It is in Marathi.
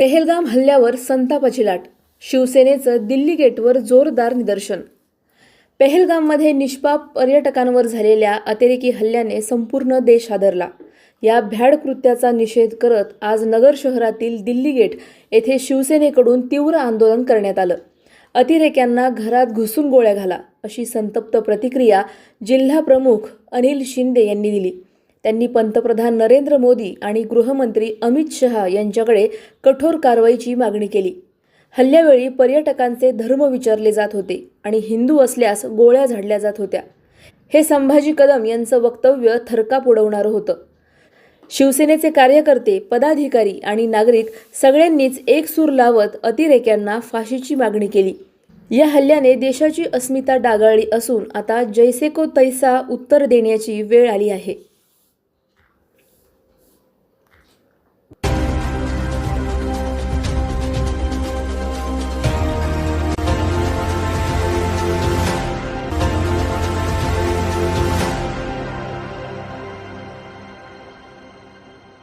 पेहेलगाम हल्ल्यावर संतापाची लाट. शिवसेनेचं दिल्ली गेटवर जोरदार निदर्शन. पेहेलगाममध्ये निष्पाप पर्यटकांवर झालेल्या अतिरेकी हल्ल्याने संपूर्ण देश हादरला. या भ्याड कृत्याचा निषेध करत आज नगर शहरातील दिल्ली गेट येथे शिवसेनेकडून तीव्र आंदोलन करण्यात आलं. अतिरेक्यांना घरात घुसून गोळ्या घाला अशी संतप्त प्रतिक्रिया जिल्हा प्रमुख अनिल शिंदे यांनी दिली. त्यांनी पंतप्रधान नरेंद्र मोदी आणि गृहमंत्री अमित शहा यांच्याकडे कठोर कारवाईची मागणी केली. हल्ल्यावेळी पर्यटकांचे धर्म विचारले जात होते आणि हिंदू असल्यास गोळ्या झाडल्या जात होत्या. हे संभाजी कदम यांचं वक्तव्य थरकाप उडवणारं होतं. शिवसेनेचे कार्यकर्ते पदाधिकारी आणि नागरिक सगळ्यांनीच एक सूर लावत अतिरेक्यांना फाशीची मागणी केली. या हल्ल्याने देशाची अस्मिता डागाळली असून आता जैसेको तैसा उत्तर देण्याची वेळ आली आहे.